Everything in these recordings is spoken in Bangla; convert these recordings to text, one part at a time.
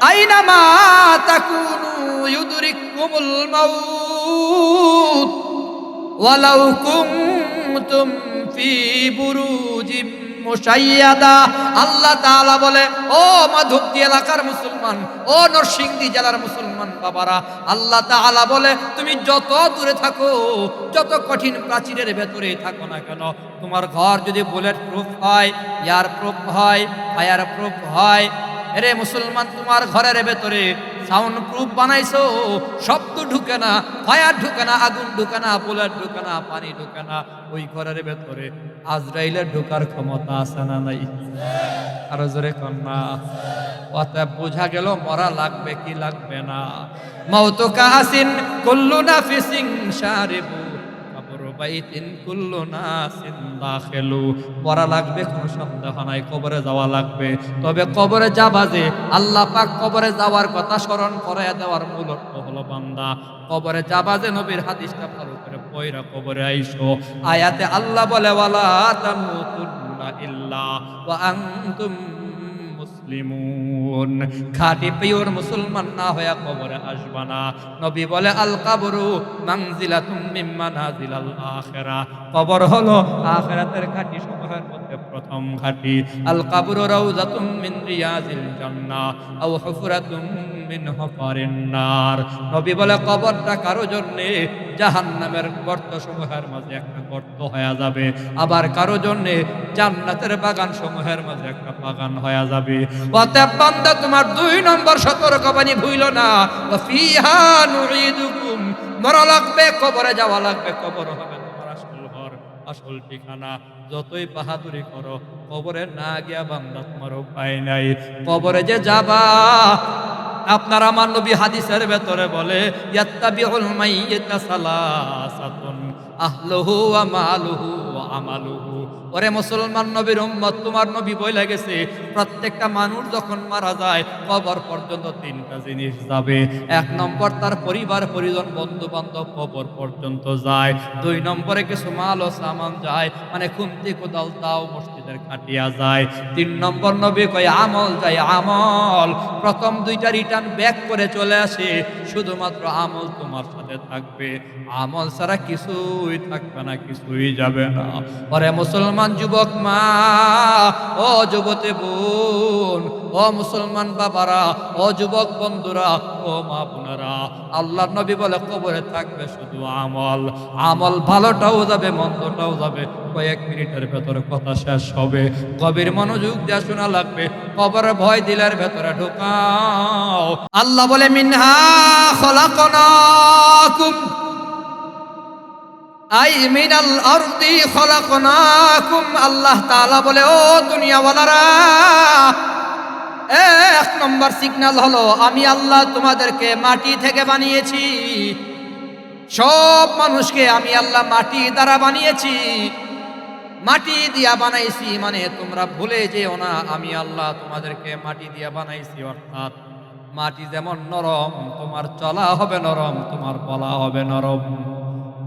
আইনামা আল্লাহ তাআলা বলে, ও মাধবদী এলাকার মুসলমান, ও নরসিংদী জেলার মুসলমান বাবারা, আল্লাহ তাআলা বলে, তুমি যত দূরে থাকো, যত কঠিন প্রাচীরের ভেতরে থাকো না কেন? তোমার ঘর যদি বুলেট প্রুফ হয় এয়ার প্রুফ হয় ফায়ার প্রুফ হয় এরে মুসলমান, তোমার ঘরের ভেতরে সাউন্ড প্রুফ বানাইছো। শব্দ ঢুকে না, ফায়ার ঢুকে না, আগুন ঢুকে না, বুলেট ঢুকে না, পানি ঢুকে না। ওই ঘরের ভেতরে আজরাইলের ঢোকার ক্ষমতা আছে না নাই? আরও জোরে কন্যা অতএব বোঝা গেল, মরা লাগবে কি লাগবে না। মৌত কাসিন কুল্লু নাফিসিং শারিবু কবর পড়া লাগবে, কোনো নাই, কবরে লাগবে। তবে কবরে যাবা যে, আল্লাহ পাক কবরে যাওয়ার কথা স্মরণ দেওয়ার বান্দা। কবরে যাবা যে, নবীর হাদিসটা ভালো করে কবরে আইসো। আয়াতে আল্লাহ বলে মুসলিমুন। খাঁটি পিওর মুসলমান না হয়ে কবরে আসবা না। নবী বলে, আল কাবরু মাংজিলা তুমি নাজিলাল আখেরা। কবর হলো আখেরাতের খাটি সমূহের মধ্যে প্রথম ঘাটি আল কাবরু রাউজাতুম মিন রিয়াজিল জান্নাহ। আও বলে, কবরটা কারও জন্যে? জাহান্নামের গর্ত সমূহের মাঝে একটা গর্ত যাবে। আবার কারও জন্যে? জান্নাতের বাগান সমূহের মাঝে একটা বাগান হয়ে যাবে। তোমার দুই নম্বর সতর্কবাণী ভুইল না। মরা লাগবে, কবরে যাওয়া লাগবে, কবর হবে তোমার আসল আসল ঠিকানা। যতই বাহাদুরি করো, কবরে না গিয়া বান্দা তোমার উপায় নাই। কবরে যে যাবা আপনার আমার নবী হাদিসের ভেতরে বলে ওরে মুসলমান নবীর উম্মত, তোমার নবী বলে গেছে, প্রত্যেকটা মানুষ যখন মারা যায়, কবর পর্যন্ত তিনটা জিনিস যাবে। এক নম্বর, তার পরিবার, পরিজন বন্ধু বান্ধব কবর পর্যন্ত যায়। দুই নম্বরে কিছু মাল ও সামান যায় মানে খুন্তি, কোদাল, তাও মসজিদের খাটিয়া যায়। তিন নম্বর নবী কয়, আমল যায় আমল। প্রথম দুইটা রিটার্ন ব্যাক করে চলে আসে, শুধুমাত্র আমল তোমার সাথে থাকবে। আমল ছাড়া কিছুই থাকবে না, কিছুই যাবে না। পরে মুসলমান যুবক মা, ও যুবতী বোন, ও মুসলমান বাবারা, ও যুবক বন্ধুরা, ও মা বোনেরা আল্লাহ নবী বলে কবরে থাকবে শুধু আমল। আমল ভালোটাও যাবে, মন্দটাও যাবে। কয়েক মিনিটের ভেতরে কথা শেষ হবে। কবির মনোযোগ দেওয়া শোনা লাগবে, কবরে ভয় দিলের ভেতরে ঢোকাও। আল্লাহ বলে, মিনহা খলাকনাকুম। আই, মিনাল আরদি খলাকনাকুম। আল্লাহ তাআলা বলে, ও দুনিয়াওয়ালারা, এক নম্বর সিগন্যাল হলো, আমি আল্লাহ তোমাদেরকে মাটি থেকে বানিয়েছি। সব মানুষকে আমি আল্লাহ মাটি দ্বারা বানিয়েছি। মাটি দিয়া বানাইছি মানে তোমরা ভুলে যেও না, আমি আল্লাহ তোমাদেরকে মাটি দিয়া বানাইছি, অর্থাৎ মাটি যেমন নরম, তোমার চলা হবে নরম, তোমার বলা হবে নরম।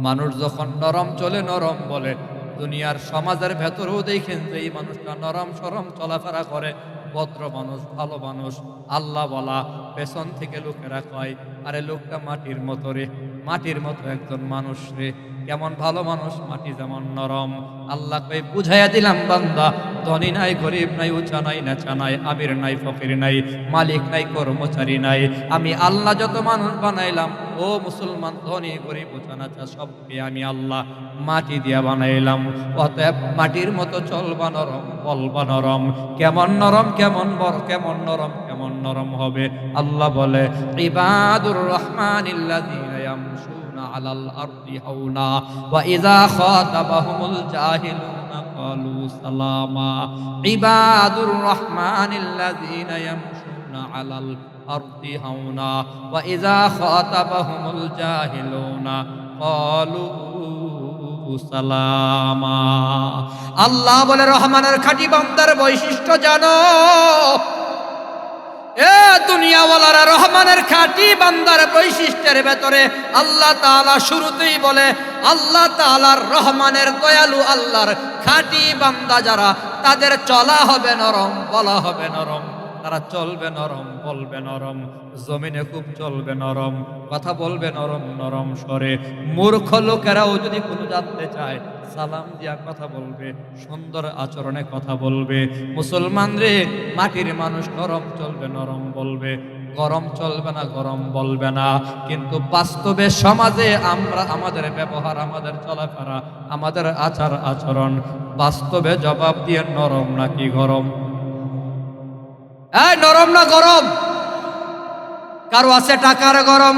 মানুষ যখন নরম চলে, নরম বলে। দুনিয়ার সমাজের ভেতরেও দেখেন যে এই মানুষটা নরম সরম চলাফেরা করে, ভদ্র মানুষ, ভালো মানুষ, আল্লাহ বলা, পেছন থেকে লোকেরা কয়, আরে লোকটা মাটির মতো রে। মাটির মতো একজন মানুষ রে। কেমন ভালো মানুষ, মাটি যেমন নরম। আল্লাহ কই বুঝাইয়া দিলাম, বান্দা, ধনী নাই, গরিব নাই, উঁচা নাই, নাচা নাই, আমির নাই, ফকির নাই, মালিক নাই, কর্মচারী নাই। আমি আল্লাহ যত মানুষ বানাইলাম ও মুসলমান, ধনী, গরিব উঁচা নাচা সবকে আমি আল্লাহ মাটি দিয়া বানাইলাম। অতএব মাটির মতো চলবা নরম, বলবা নরম। কেমন নরম, কেমন বর কেমন নরম কেমন নরম হবে? আল্লাহ বলে, ইবাদুর ইয়ামশুনা আলাল আরদি আরদি ওয়া ইযা খাতাবাহুমুল জাহিলুনা, ক্বালু সালামা। আল্লাহ বলে, রহমানের খাঁটি বান্দার বৈশিষ্ট্য জানো? এ দুনিয়াওয়ালারা রহমানের খাটি বান্দার বৈশিষ্ট্যের ভেতরে আল্লাহ তাআলা শুরুতেই বলে, আল্লাহ তাআলার রহমানের দয়ালু আল্লাহর খাটি বান্দা যারা, তাদের চলা হবে নরম, বলা হবে নরম। তারা চলবে নরম, বলবে নরম, জমিনে খুব চলবে নরম, কথা বলবে নরম নরম স্বরে। মূর্খ লোকেরাও যদি কোনো জানতে চায়, সালাম দিয়া কথা বলবে, সুন্দর আচরণে কথা বলবে। মুসলমান রে, মাটির মানুষ নরম চলবে, নরম বলবে। গরম চলবে না, গরম বলবে না। কিন্তু বাস্তবে সমাজে আমরা, আমাদের ব্যবহার, আমাদের চলাফেরা, আমাদের আচার আচরণ বাস্তবে জবাব দিয়ে নরম নাকি গরম? এই নরম না গরম? কারও আছে টাকার গরম?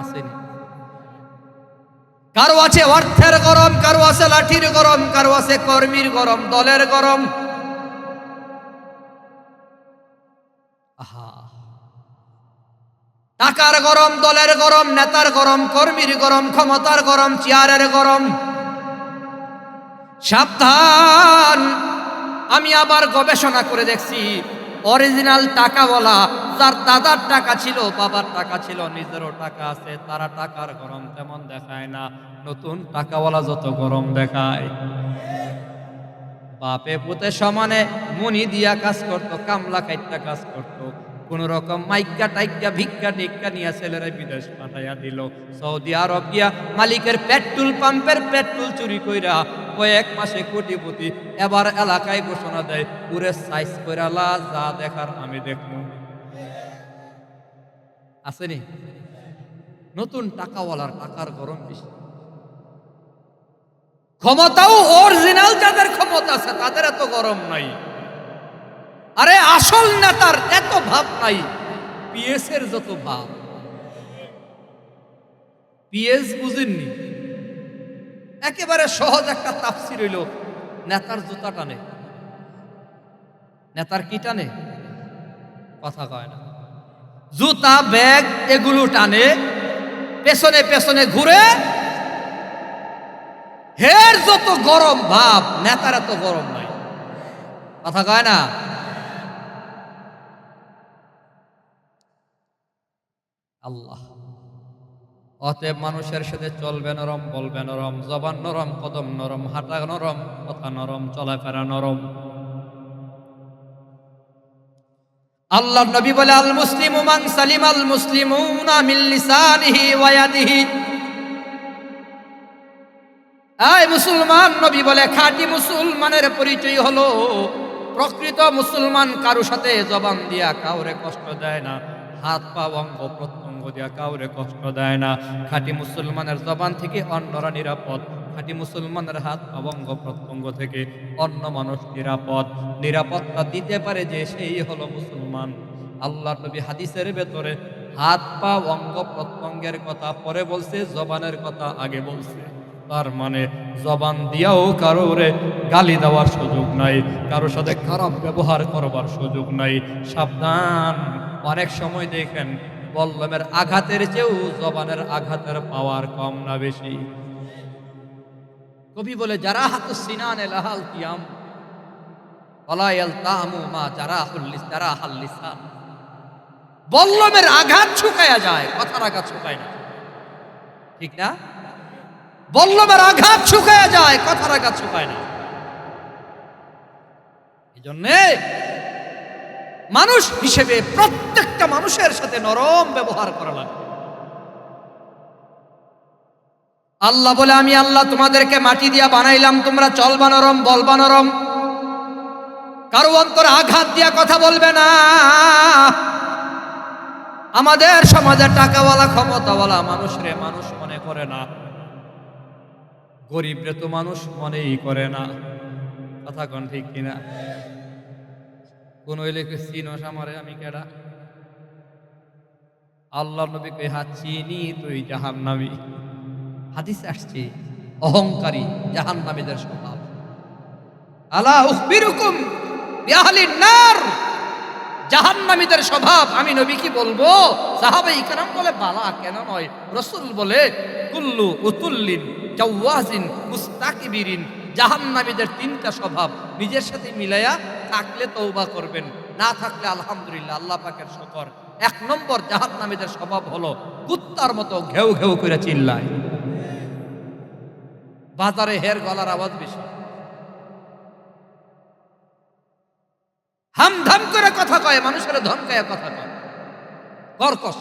আসেনি কারও আছে অর্থের গরম কারও আছে লাঠির গরম কারও আছে কর্মীর গরম দলের গরম। আহা। টাকার গরম দলের গরম নেতার গরম কর্মীর গরম ক্ষমতার গরম চেয়ারের গরম। সাবধান। আমি আবার গবেষণা করে দেখছি। অরিজিনাল টাকাওয়ালা, যার দাদার টাকা ছিল, বাবার টাকা ছিল, নিজেরও টাকা আছে, তারা টাকার গরম তেমন দেখায় না, নতুন টাকাওয়ালা যত গরম দেখায়। বাপে পুতে সমানে মনি দিয়া কাজ করতো, কামলা কাইটটা কাজ করতো, কোন রকম মাইকা টাইকা ভিক্ষা টিক্কা নিয়ে ছেলেরা বিদেশ পাঠাইয়া দিল। সৌদি আরব গিয়া মালিকের পেট্রোল পাম্পের পেট্রোল চুরি কইরা কয়েক মাসে কোটিপতি। এবার এলাকায় ঘোষণা দেয় পুরে সাইজ কইরালা যা দেখার আমি দেখব। আসেনি? নতুন টাকাওয়ালার টাকার গরম বেশি। ক্ষমতাও অরিজিনাল যাদের ক্ষমতা আছে, তাদের এত গরম নাই। আরে আসল নেতার এত ভাব নাই। পিএস এর যত ভাব। পিএস বুঝেননি? একেবারে সহজ একটা তাফসির হইল, নেতার জুতা টানে। নেতার কি টানে? কথা কয় না। জুতা, ব্যাগ, এগুলো টানে, পেছনে পেছনে ঘুরে, হের যত গরম ভাব, নেতার এত গরম নাই। কথা কয় না? আল্লাহ। অতএব মানুষের সাথে চলবে নরম, বলবে নরম, জবান নরম, কদম নরম, হাঁটা নরম, কথা নরম, চলাফেরা নরম। আল্লাহ নবী বলে আল মুসলিম মান সালিম আল ইয়াদিহি। এই মুসলমান, নবী বলে, খাঁটি মুসলমানের পরিচয় হলো, প্রকৃত মুসলমান কারও সাথে জবান দিয়া কাউরে কষ্ট দেয় না। হাত পা অঙ্গ প্রত্যঙ্গ দিয়া কাউরে কষ্ট দেয় না। খাঁটি মুসলমানের জবান থেকে অন্যরা নিরাপদ। খাঁটি মুসলমানের হাত পা অঙ্গ প্রত্যঙ্গ থেকে অন্য মানুষ নিরাপদ। নিরাপত্তা দিতে পারে যে সেই হলো মুসলমান। আল্লাহ নবী হাদিসের ভেতরে হাত পা অঙ্গ প্রত্যঙ্গের কথা পরে বলছে, জবানের কথা আগে বলছে। তার মানে জবান দিয়াও কারোরে গালি দেওয়ার সুযোগ নাই কারোর সাথে খারাপ ব্যবহার করবার সুযোগ নাই। সাবধান অনেক সময় দেখেন বল্লমের আঘাতের চেয়েও জবানের আঘাতের পাওয়ার কম না বেশি। কবি বলে, যারা হাত সিনান লাহাল কিয়াম মা যারা হুল্লিস যারা হাল্লিসান বল্লমের আঘাত শুকায়া যায়, কথার আঘাত শুকায় না। ঠিক না? বল্লমের আঘাত শুকায়া যায়, কথার আঘাত শুকায় না। এই জন্যে মানুষ হিসেবে প্রত্যেকটা মানুষের সাথে নরম ব্যবহার করা লাগবে আল্লাহ বলে, আমি আল্লাহ তোমাদেরকে মাটি দিয়া বানাইলাম, তোমরা চলবা নরম, বলবা নরম। কারও অন্তর আঘাত দিয়া কথা বলবে না। আমাদের সমাজে টাকাওয়ালা, ক্ষমতাওয়ালা মানুষ রে, মানুষ মনে করে না। গরিব রে তো মানুষ মনেই করে না। কথা কন ঠিক কিনা? কোন আমারে আমি কেডা? আল্লাহ নবী কই হা চিনি তুই জাহান্নামী। হাদিস আসছে, অহংকারী জাহান্নামীদের স্বভাব। আলা উখবিরুকুম বিআহলিন নার। জাহান্নামীদের স্বভাব, আমি নবী কি বলব? সাহাবে ইকরাম বলে, বালা কেন নয়। রসুল বলে, কুল্লু উতুল্লিন জাওয়াজিন মুস্তাকিবিরিন। জাহান্নামীদের তিনটা স্বভাব, নিজের সাথে মিলাইয়া থাকলে তৌবা করবেন, না থাকলে আলহামদুলিল্লাহ আল্লাহ পাকের শকর। এক নম্বর জাহান্নামীদের স্বভাব হলো কুত্তার মতো ঘেউ ঘেউ করে চিল্লায়। বাজারে হের গলার আওয়াজ বেশি। হাম ধাম করে কথা কয়, মানুষের ধমকায় কথা কয়। কর্কশ।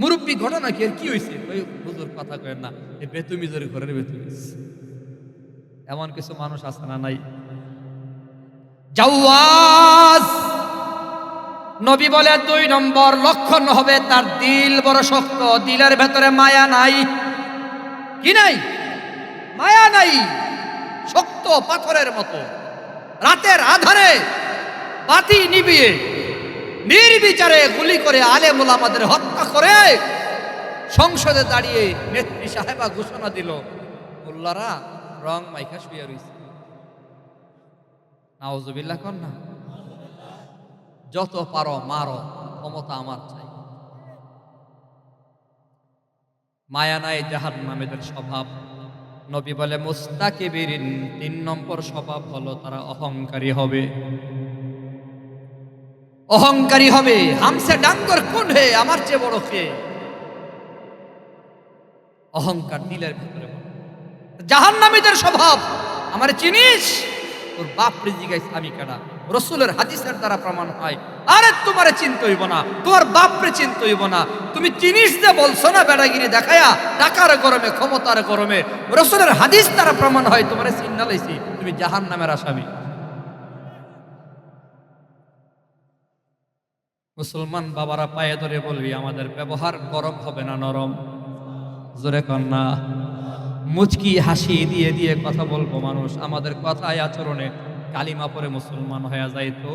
মুরব্বী ঘটনা কি? আর কি হয়েছে ওই কথা কয় না বেতুমিজের ঘরের বেতুমিজ। এমন কিছু মানুষ আছে না নাই? নবী বলে, দুই নম্বর লক্ষণ হবে তার দিল বড় শক্ত, দিলের ভেতরে মায়া নাই। কি নাই? মায়া নাই। শক্ত পাথরের মতো। রাতের আধারে বাতি নিবিয়ে নির্বিচারে গুলি করে আলে মোলামাদের হত্যা করে সংসদে দাঁড়িয়ে নেত্রী সাহেবা ঘোষণা দিল, মোল্লারা রং মাইখা শুয়ে রইছে। নাউজুবিল্লাহ কর না যত পারো মারো, ক্ষমতা আমার চাই। মায়া নাই জাহান নামেদের স্বভাব। নবী বলে, মুস্তাকিবিরিন তিন নম্বর স্বভাব হলো তারা অহংকারী হবে। অহংকারী হবে। হামসে ডাঙ্গর কোন হে? আমার চেয়ে বড় কে? অহংকার দিলের ভেতরে জাহান নামীদের স্বভাব। আমার চিনিস? তোর বাপ জিজ্ঞাসা আমি কেনা রসুলের হাদিসের দ্বারা প্রমাণ হয়। আরে তোমারে চিনতে হইব না। তোমার বাপরে চিনতে হইব না। তুমি চিনিস যে বলছো না বেড়াগিরি দেখায়া? টাকার গরমে, ক্ষমতার গরমে। রসুলের হাদিস দ্বারা প্রমাণ হয়, তোমারে চিন্না লাইছি। তুমি জাহান নামের আসামি। মুসলমান বাবারা পায়ে ধরে বলবি, আমাদের ব্যবহার গরম হবে না, নরম। জোরে কন্যা। মুচকি হাসি দিয়ে দিয়ে কথা বলবো মানুষ আমাদের কথায় আচরণে কালিমা পরে মুসলমান হয়ে যায় তো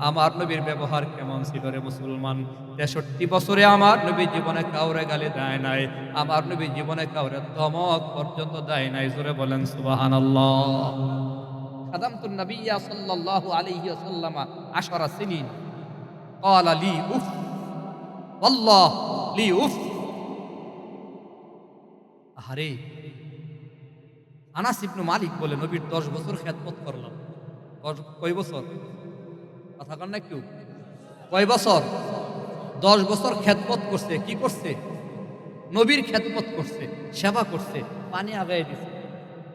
আমার নবীর ব্যবহার কেমন ছিল রে মুসলমান তেষট্টি বছরে আমার নবী জীবনে কাউরে গালি দেয় নাই আমার নবী জীবনে কাউরে দমক পর্যন্ত দেয় নাই জোরে বলেন সুবাহান খাদামতুন নবিয়া সাল্লাল্লাহু আলাইহি ওয়াসাল্লামা আশরা সিনিন قال لي উফ والله লি উফ আরে আনাস ইবনু মালিক বলে নবীর দশ বছর খেদমত করলাম। কয় বছর? কথা কন না একটু। কয় বছর? দশ বছর খেদমত করছে। কি করছে? নবীর খেদমত করছে, সেবা করছে, পানি আগায় দিছে,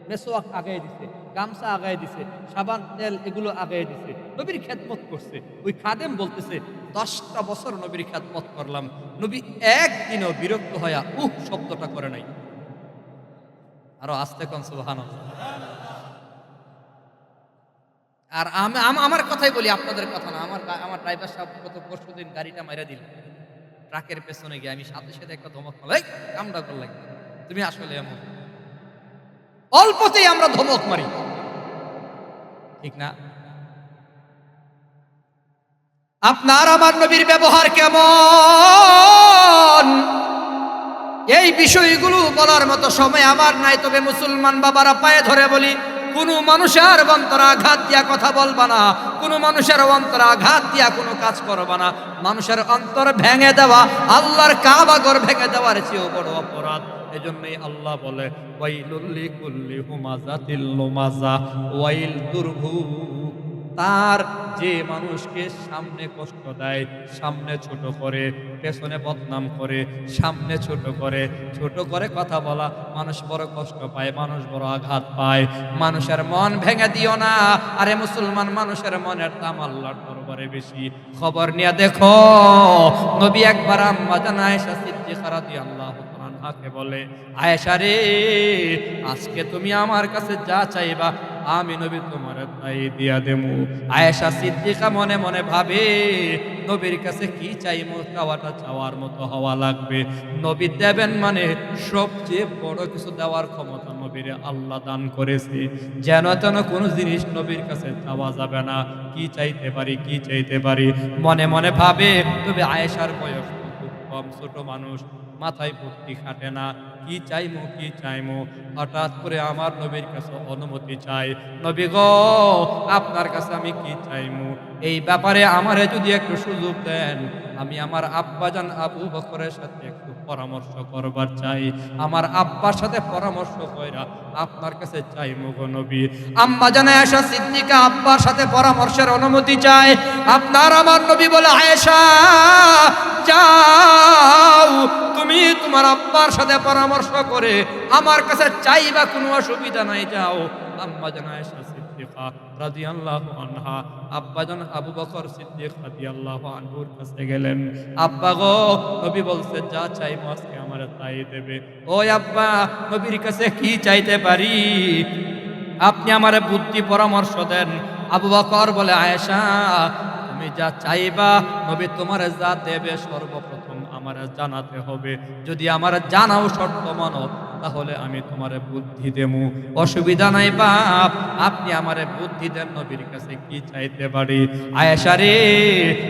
মেসোয়াক আগায় দিছে, গামছা আগায় দিছে, সাবান, তেল এগুলো আগায় দিছে। নবীর খেদমত করছে। ওই খাদেম বলতেছে, দশটা বছর নবীর খেদমত করলাম। নবী একদিনও বিরক্ত হয়া উহ শব্দটা করে নাই। আরও আস্তে কন সুবহান আর আমি আমার কথাই বলি আপনাদের কথা না। আমার আমার ড্রাইভার সাহেব গত পরশু দিন গাড়িটা মাইরা দিল। ট্রাকের পেছনে গিয়ে আমি সাথে সাথে একটা ধমক মারলাম, "এই, কামটা করলাম। তুমি আসলে এমন। অল্পতেই আমরা ধমক মারি। ঠিক না? আপনার আমার নবীর ব্যবহার কেমন? এই বিষয়গুলো বলার মতো সময় আমার নাই, তবে মুসলমান বাবারা পায়ে ধরে বলি, কোন মানুষের অন্তর আঘাত দিয়া কথা বলবা না, কোন মানুষের অন্তর আঘাত দিয়া কোনো কাজ করবা না। মানুষের অন্তর ভেঙে দেওয়া, আল্লাহর কাবাগর ভেঙে দেওয়ার চেয়েও বড় অপরাধ। এজন্যই আল্লাহ বলে ওয়াইলুল্লি কুল্লি হুমাজাতিল লুমাজা, ওয়াইল দুর্ভোগ তার যে মানুষকে সামনে কষ্ট দেয়, সামনে ছোট করে, পেছনে বদনাম করে, সামনে ছোট করে ছোট করে কথা বলা, মানুষ বড় কষ্ট পায়, মানুষ বড় আঘাত পায়। মানুষের মন ভেঙে দিও না। আরে মুসলমান, মানুষের মনের দাম আল্লাহর দরবারে বেশি। খবর নিয়ে দেখো, নবী একবার আম্মা জানা আয়েশা সিদ্দিকা রাদিয়াল্লাহু তাআলাকে বলে, আয়েশা রে, আজকে তুমি আমার কাছে যা চাইবা আমি নবী তোমার তাই দিয়া দেমু। আয়েশা সিদ্দিকা মনে মনে ভাবে, নবীর কাছে কি চাইমু? চাওয়াটা চাওয়ার মতো হওয়া লাগবে। নবী দেবেন মানে সবচেয়ে বড় কিছু দেওয়ার ক্ষমতা নবীরে আল্লাহ দান করেছে। যেন তেন কোনো জিনিস নবীর কাছে চাওয়া যাবে না। কি চাইতে পারি, কি চাইতে পারি? মনে মনে ভাবে, তবে আয়েশার বয়স খুব কম, ছোট মানুষ, মাথায় বুদ্ধি খাটে না। কি চাইমু কি চাইমু? হঠাৎ করে আমার নবীর কাছে অনুমতি চাই। নবী গো, আপনার কাছে আমি কি চাইমু? এই ব্যাপারে আমারে যদি একটু সুযোগ দেন, আমি আমার আব্বাজান আবু বকরের সাথে একটু পরামর্শ করবার চাই। আমার আব্বার সাথে পরামর্শ কইরা আপনার কাছে চাই নবী। আম্মা জানা আয়েশা সিদ্দিকা আব্বার সাথে পরামর্শের অনুমতি চায়। আপনার আমার নবী বলে, আয়েশা যাও তুমি তোমার আব্বার সাথে পরামর্শ করে আমার কাছে চাইবা, কোনো অসুবিধা নাই, যাও। আম্মা জানা সিদ্দিকা গেলেন। আব্বা গো বলছে, যা আমার তাই দেবে। ওই আব্বা কাছে কি চাইতে পারি? আপনি আমারে বুদ্ধি পরামর্শ দেন। আবু বকর বলে, আয়েশা তুমি যা চাইবা নবী তোমার যা দেবে সর্বপ্রথম আমার জানাতে হবে। যদি আমার জানাও শর্ত মানো তাহলে আমি তোমারে বুদ্ধি দেমু। অসুবিধা নাই বাপ, আপনি আমারে বুদ্ধি দেন নবীর কাছে কি চাইতে পারি? আয়েশা রে,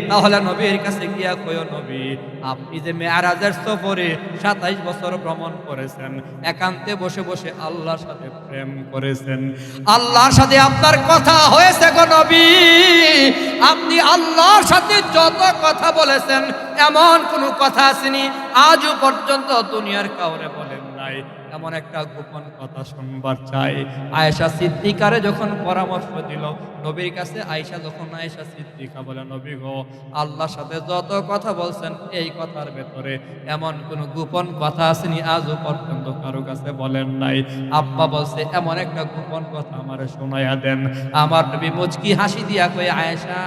তাহলে নবীর কাছে গিয়া কয় নবী, আপনি যে মেয়ারাজের সফরে সাতাইশ বছর ভ্রমণ করেছেন, একান্তে বসে বসে আল্লাহর সাথে প্রেম করেছেন। আল্লাহর সাথে আপনার কথা হয়েছে গো নবী, আপনি আল্লাহর সাথে যত কথা বলেছেন, এমন কোনো কথা আসেনি, আজও পর্যন্ত দুনিয়ার কাউরে বলেন নাই। এমন একটা গোপন কথা শুনবার চাই। আয়েশা সিদ্দিকারে যখন পরামর্শ দিল, নবীর কাছে আয়েশা যখন আয়েশা সিদ্দিকা বলে, নবী গো, আল্লাহর সাথে যত কথা বলছেন, এই কথার ভেতরে এমন কোন গোপন কথা আসেনি, আজও পর্যন্ত কারও কাছে বলেন নাই। আব্বা বলছে, এমন একটা গোপন কথা আমার শোনাইয়া দেন। আমার নবী মুচকি হাসি দিয়া কয়ে, আয়েশা,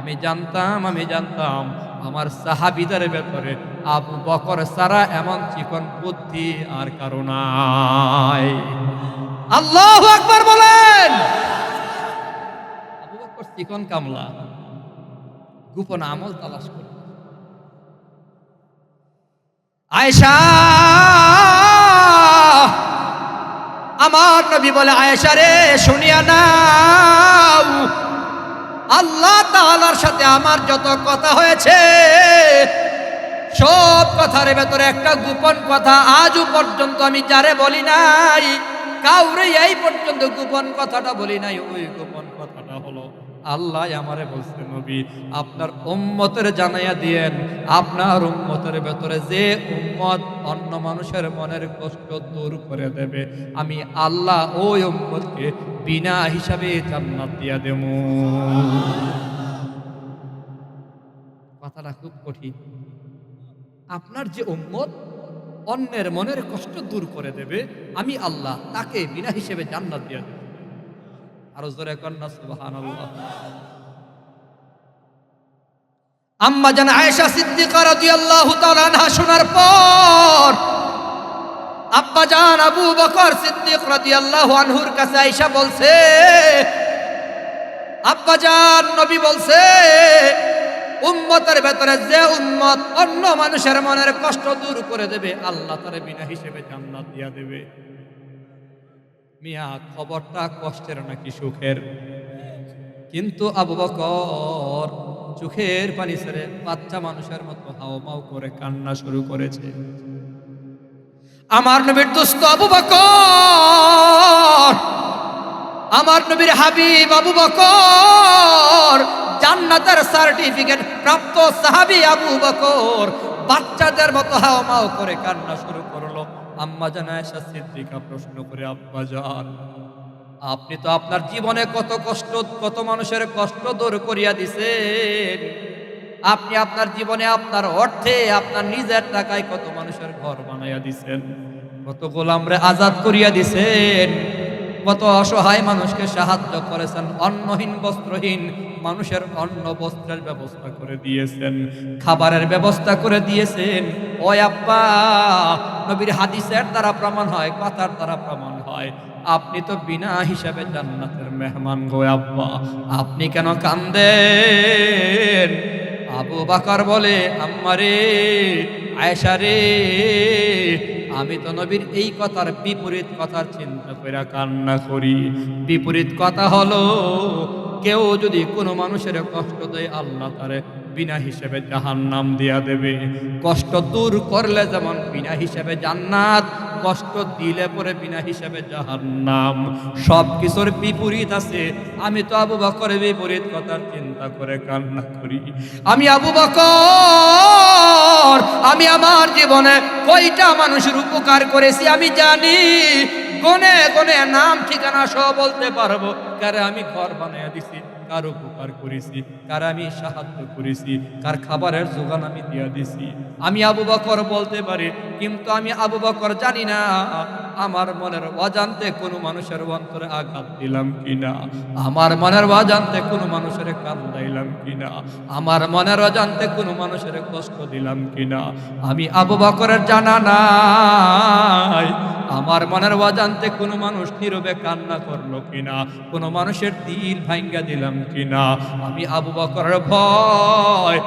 আমি জানতাম আমি জানতাম, আমার সাহাবিদের ভেতরে আবু বকর সারা এমন চিকন বুদ্ধি আর কারও নাই। আল্লাহ আকবার বলেন। আবু বকর চিকন কামলা, গোপন আমল তালাশ করে আয়েশা, আমার নবী বলে, আয়েশা রে, শুনিয়া নাও। আল্লাহ তাআলার সাথে আমার যত কথা হয়েছে সব কথার ভেতরে একটা গোপন কথা আজও পর্যন্ত আমি যারে বলি নাই, কাউরে এই পর্যন্ত গোপন কথাটা বলি নাই, ওই গোপন কথাটা হলো, আল্লাহ আমারে বলছে, নবী, আপনার উম্মতের জানাইয়া দিয়েন, আপনার উম্মতের ভেতরে যে উম্মত অন্য মানুষের মনের কষ্ট দূর করে দেবে, আমি আল্লাহ ওই উম্মতকে বিনা হিসাবে জান্নাত দিয়া দেব। কথাটা খুব কঠিন। আপনার যে উম্মত, অন্যের মনের কষ্ট দূর করে দেবে, আমি আল্লাহ তাকে বিনা হিসেবে জান্নাত দিয়ে দেব। আরও জোরে আম্মা জান আয়েশা সিদ্দিকা রাদিয়াল্লাহু তাআলা আনহা শোনার পর আব্বা জান আবু বকর সিদ্দিক রাদিয়াল্লাহু আনহুর কাছে আয়েশা বলছে, আব্বা জান নবী বলছে উম্মতের ভেতরে যে উম্মত অন্য মানুষের মনের কষ্ট দূর করে দেবে, আল্লাহ তার বিনা হিসেবে জান্নাত দিয়া দেবে। মিয়া, খবরটা কষ্টের নাকি সুখের? কিন্তু আবু বকর চোখের পানি ছেড়ে বাচ্চা মানুষের মতো হাওমাও করে কান্না শুরু করেছে। আমার নবীর দুস্থ আবু বকর, আমার নবীর হাবিব আবু বকর জান্নাতের সার্টিফিকেট প্রাপ্ত সাহাবি আবু বকর বাচ্চাদের মতো হাওমাও করে কান্না শুরু করল। আম্মা জান আয়েশা সিদ্দিকা প্রশ্ন করে, আব্বা জান, আপনি তো আপনার জীবনে কত কষ্ট, কত মানুষের কষ্ট দূর করিয়া দিছেন। আপনি আপনার জীবনে আপনার অর্থে, আপনার নিজের টাকায় কত মানুষের ঘর বানাইয়া দিছেন। কত গোলামরে আজাদ করিয়া দিছেন। কত অসহায় মানুষকে সাহায্য করেছেন, অন্নহীন বস্ত্রহীন মানুষের অন্ন বস্ত্রের ব্যবস্থা করে দিয়েছেন, খাবারের ব্যবস্থা করে দিয়েছেন। ও আব্বা, নবীর হাদিসের দ্বারা প্রমাণ হয়, কথার দ্বারা প্রমাণ হয়, আপনি তো বিনা হিসাবে জান্নাতের মেহমান গো আব্বা, আপনি কেন কান্দেন? আবু বাকার বলে আম্মারে আয়েশা রে, আমি তো নবীর এই কথার বিপরীত কথার চিন্তা করে কান্না করি। বিপরীত কথা হলো, কেউ যদি কোনো মানুষের কষ্ট দেয়, আল্লাহ তারে বিনা হিসেবে জাহান্নাম দিয়া দেবে। কষ্ট দূর করলে যেমন বিনা হিসেবে জান্নাত কষ্ট দিলে পরে বিনা হিসেবে জাহান্নাম। সব কিছুর বিপরীত আছে। আমি তো আবু বকরের বিপরীত কথার চিন্তা করে কান্না করি। আমি আবু বকর, আমি আমার জীবনে কয়টা মানুষের উপকার করেছি আমি জানি। গনে গনে নাম ঠিকানা সব বলতে পারব। কারে আমি ঘর বানিয়ে দিছি। কার উপকার করেছি? কার আমি সাহায্য করেছি? কার খাবারের যোগান আমি দিয়া দিছি? আমি আবু বকর বলতে পারি, কিন্তু আমি আবু বকর জানি না, আমার মনের অজান্তে কোনো মানুষের অন্তরে আঘাত দিলাম কিনা? আমার মনের অজান্তে কোনো মানুষের কান্দাইলাম কিনা? আমার মনের অজান্তে কোনো মানুষের কষ্ট দিলাম কিনা? আমি আবু বকরের জানা নাই, আমার মনের অজান্তে কোনো মানুষ নীরবে কান্না করল কিনা? কোনো মানুষের দিল ভাঙ্গা দিলাম কিনা? আমি আবু বকরের ভয়।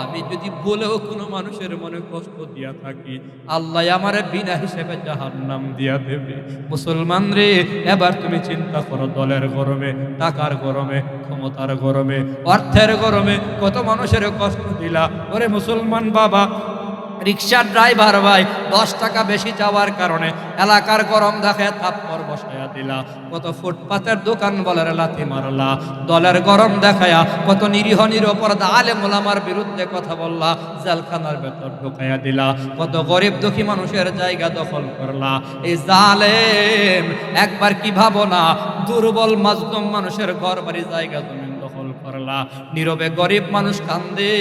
আমি যদি বলেও কোনো মানুষের মনে কষ্ট দিয়া থাকি, আল্লাহ আমার বিনা হিসেবে জাহান্নাম দিয়া দেবে। মুসলমান রে, এবার তুমি চিন্তা করো দলের গরমে, টাকার গরমে, ক্ষমতার গরমে, অর্থের গরমে কত মানুষের কষ্ট দিলা। ওরে মুসলমান বাবা রিক্সার ড্রাইভার ভাই, দশ টাকা বেশি যাওয়ার কারণে এলাকার গরম দেখে থাপ্পড় বসাইয়া দিলা। কত ফুটপাতের দোকান বলার লাথি মারলা। দলের গরম দেখায়া কত নিরীহ নিরপরাধ আলে মোলামার বিরুদ্ধে কথা বললা। জেলখানার ভেতর ঢুকাইয়া দিলা। কত গরিব দুঃখী মানুষের জায়গা দখল করলা। এই জালেম একবার কি ভাবো না? দুর্বল মাজলুম মানুষের ঘর বাড়ি জায়গা করলা। নীরবে গরিব মানুষ কান্দে।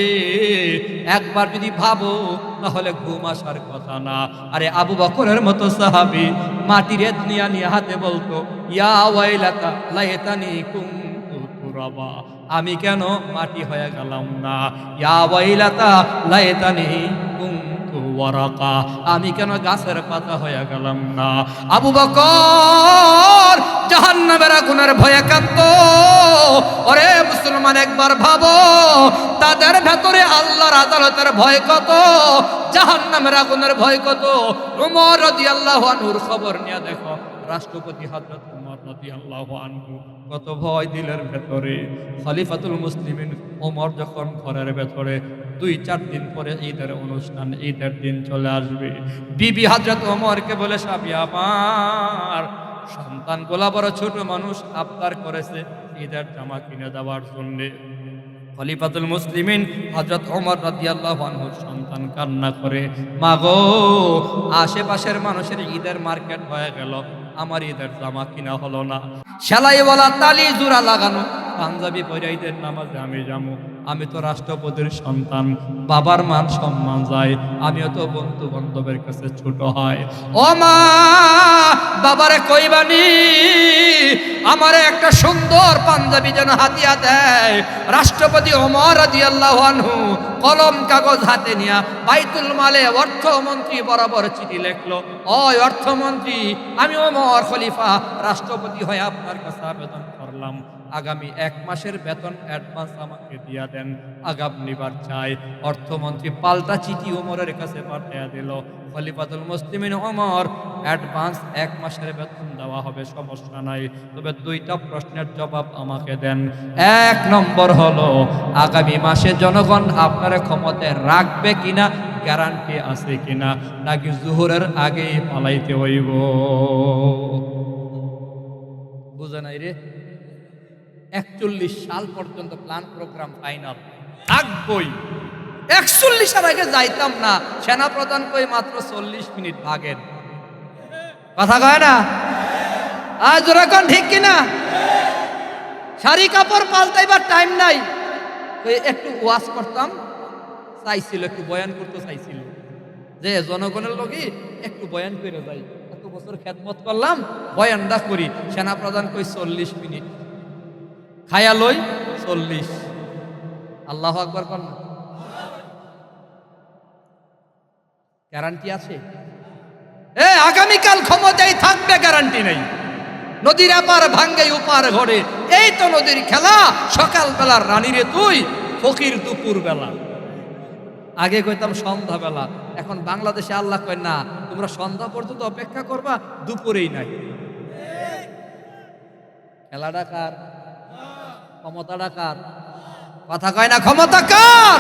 একবার যদি ভাবো, তাহলে ঘুম আসার কথা না। আরে আবু বকরের মতো সাহাবি, মাটির দুনিয়া নিয়ে হাতে বলতো, ইয়া ওয়াইলাতা লাইতানি কুনতু তুরাবা আমি কেন মাটি হয়ে গেলাম না? ইয়া ওয়াইলাতা লাইতানি কুনতু ওয়ারাকা। আমি কেন গাছের পাতা হয়ে গেলাম না? আবু বকর জাহান্নামের আগুনের ভয়ে কাঁদত। ওরে মুসলমান একবার ভাবো, তাদের ভেতরে আল্লাহর আদালতের ভয় কত, জাহান্নামের আগুনের ভয় কত? উমর আল্লাহ আনহুর খবর নিয়ে দেখো, রাষ্ট্রপতি হযরত উমর রাদিয়াল্লাহু আনহু কত ভয় দিলের ভেতরে। খলিফাতুল মুসলিমিন ওমর যখন ঘরের ভেতরে দুই, চার দিন পরে ঈদের অনুষ্ঠান, ঈদের দিন চলে আসবে। বিবি হযরত ওমরকে বলে সাবি আমার সন্তান গোলা বড় ছোট মানুষ, আবদার করেছে ঈদের জামা কিনে দেওয়ার জন্যে। খলিফাতুল মুসলিমিন হজরত ওমর রাদিয়াল্লাহু আনহুর সন্তান কান্না করে মা গো আশেপাশের মানুষের ঈদের মার্কেট হয়ে গেল, আমার ঈদের জামা কিনা হলো না। সেলাইওয়ালা তালি জোড়া লাগানো পাঞ্জাবি পরে ঈদের নামাজে আমি যাব আমি তো রাষ্ট্রপতির সন্তান, বাবার মান সম্মান যায়। আমিও তো বন্ধু বান্ধবের কাছে ছোট হয়। ও মা, বাবারে কইবানি আমারে একটা সুন্দর পাঞ্জাবি যেন হাতিয়া দেয়। রাষ্ট্রপতি ওমর রাদিয়াল্লাহু আনহু কলম কাগজ হাতে নিয়া বাইতুল মালে অর্থমন্ত্রী বরাবর চিঠি লেখলো। ওই অর্থমন্ত্রী, আমি ওমর খলিফা, রাষ্ট্রপতি হয়ে আপনার কাছে আবেদন করলাম। আগামী এক মাসের বেতন অ্যাডভান্স আমাকে দিয়া দেন। আগামীবার চাই। অর্থমন্ত্রী পাল্টা চিঠি ওমরের কাছে পাঠিয়ে দিল। খলিফাতুল মুসলিমিন ওমর অ্যাডভান্স এক মাসের বেতন দেওয়া হবে, সমস্যা নাই। তবে দুইটা প্রশ্নের জবাব আমাকে দেন। এক নম্বর হলো, আগামী মাসে জনগণ আপনার ক্ষমতায় রাখবে কিনা গ্যারান্টি আছে কিনা, নাকি জুহুরের আগেই পালাইতে হইব? বুঝে নাই রে? একচল্লিশ সাল পর্যন্ত প্ল্যান প্রোগ্রাম ফাইনাল থাকবই একচল্লিশের আগে যাইতাম না। সেনা প্রধান কই মাত্র চল্লিশ মিনিট ভাগেন। কথা কয় না? আজ ওরকম ঠিক কিনা? শাড়ি কাপড় পাল্টাইবার টাইম নাই। একটু ওয়াশ করতাম। চাইছিল একটু বয়ান করতে চাইছিল। যে জনগণের লোকই একটু বয়ান করে যাই। এত বছর খেদমত করলাম বয়ানটা করি। সেনা প্রধান কই চল্লিশ মিনিট। খায়া লই চল্লিশ। আল্লাহ আকবর কর না। গ্যারান্টি আছে? এ, আগামীকাল ক্ষমতায় থাকবে গ্যারান্টি নেই। নদীর এপার ভাঙ্গে উপার ঘরে। এই তো নদীর খেলা সকাল বেলার রানীরে তুই, ফকির দুপুর বেলা আগে কইতাম সন্ধ্যা বেলা এখন বাংলাদেশে আল্লাহ কয় না, তোমরা সন্ধ্যা পর্যন্ত অপেক্ষা করবা, দুপুরেই নাই। খেলাটা কার? ক্ষমতাটা কার? কথা কয় না ক্ষমতা কার?